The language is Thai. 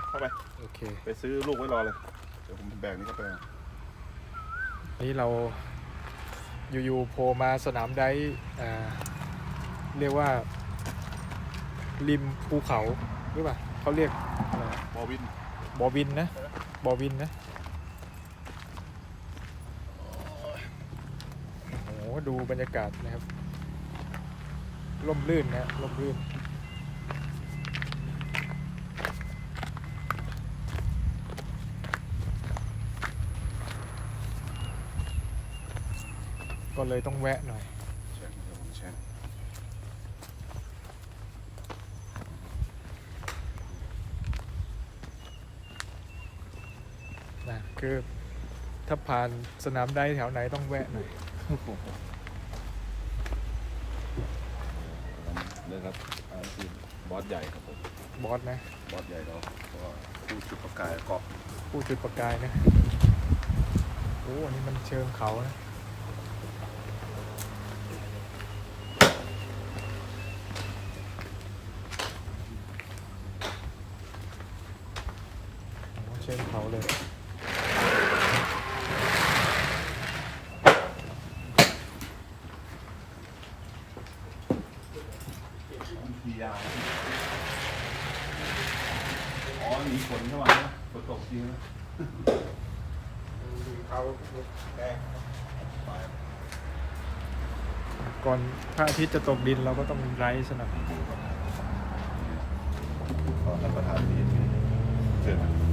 ไปเข้าไป โอเคไปซื้อลูกไว้รอเลย เดี๋ยวผมแบ่งนี่เข้าไปนี่เราอยู่ๆโผล่มาสนามไดฟ์อ่าเรียกว่า ริมภูเขาหรือเปล่าเขาเรียกอะไรนะบอวินบอวินนะบอวินนะโอ้โหดูบรรยากาศนะครับร่มรื่นนะร่มรื่น ก็เลยต้องแวะหน่อยแช่เดี๋ยวผมแช่นะคือถ้าผ่านสนามได้แถวไหนต้องแวะหน่อยเลยครับอันนี้คือบอสใหญ่ครับผมบอสนะ บอสใหญ่เราก็ผู้จุดประกายเกาะผู้จุดประกายนะ โอ้อันนี้มันเชิงเขานะ โอ้ เชิงเขาเลยทียาวอ๋อหนีฝนเข้ามานะฝนตกจริงนะเขาแดงไปก่อนพระอาทิตย์จะตกดินเราก็ต้องไร้สนับก็ท่านประธานดีมีเชิญ